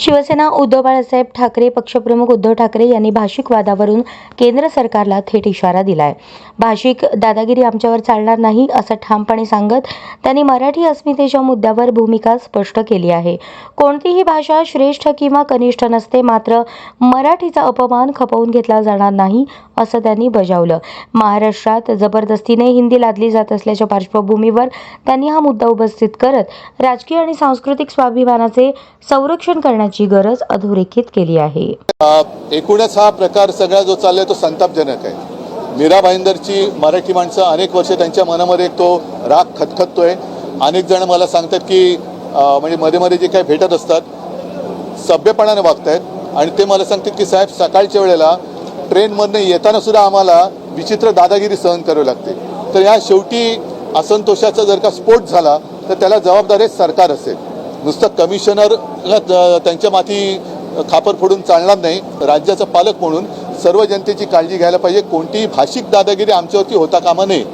शिवसेना उद्धव बाळासाहेब ठाकरे पक्षप्रमुख उद्धव ठाकरे यांनी भाषिक वादावरून केंद्र सरकारला थेट इशारा दिलाय. भाषिक दादागिरी आमच्यावर चालणार नाही असं ठामपणे सांगत त्यांनी मराठी अस्मितेच्या मुद्द्यावर भूमिका स्पष्ट केली आहे. कोणतीही भाषा श्रेष्ठ किंवा कनिष्ठ नसते मात्र मराठीचा अपमान खपवून घेतला जाणार नाही असं त्यांनी बजावलं. महाराष्ट्रात जबरदस्तीने हिंदी लादली जात असल्याच्या पार्श्वभूमीवर त्यांनी हा मुद्दा उपस्थित करत राजकीय आणि सांस्कृतिक स्वाभिमानाचे संरक्षण करण्याची गरज अधोरेखित केली आहे. एकूणच हा प्रकार सगळा जो चाललाय तो संतापजनक आहे. मीरा भाईंदरची मराठी माणसं अनेक वर्ष त्यांच्या मनामध्ये तो राग खतखततोय. अनेक जण मला सांगतात की म्हणजे मध्ये मध्ये जे काही भेटत असतात सभ्यपणाने वागतायत. आणि ते मला सांगतात की साहेब सकाळच्या वेळेला ट्रेनमधनं येताना सुद्धा आम्हाला विचित्र दादागिरी सहन करावी लागते. तर या शेवटी असंतोषाचा जर का स्फोट झाला तर त्याला जबाबदारी सरकार असेल. नुसतं कमिशनरला त्यांच्या माथी खापर फोडून चालणार नाही राज्याचा पालक म्हणून सर्व जनतेची काळजी घ्यायला पाहिजे. कोणतीही भाषिक दादागिरी आमच्यावरती होता कामा नये.